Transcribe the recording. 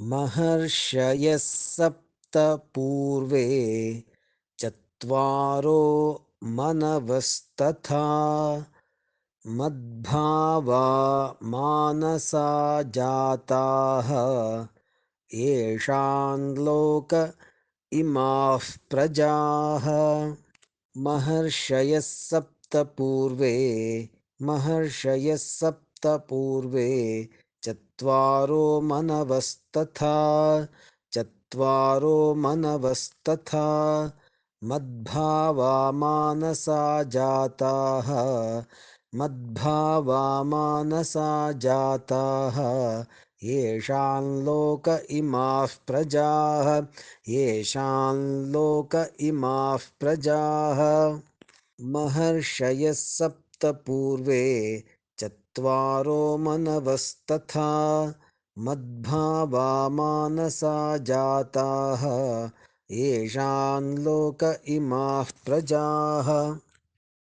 महर्षयः सप्त पूर्वे चत्वारो मनवस्तथा मद्भावा मानसा जाताः। येषां लोक इमाः प्रजाः। महर्षयः सप्त पूर्वे महर्षयः सप्त पूर्वे चत्वारो मनवस्तथा चत्वारो मनवस्तथा, मद्भावा मानसा जाताः, मद्भावा मानसा जाताः, येषां लोक इमाः प्रजाः, येषां लोक इमाः प्रजाः। महर्षयः सप्त पूर्वे चत्वारो मनवस्तथा मद्भावा मानसा जाताः येषां लोक इमाः प्रजाः।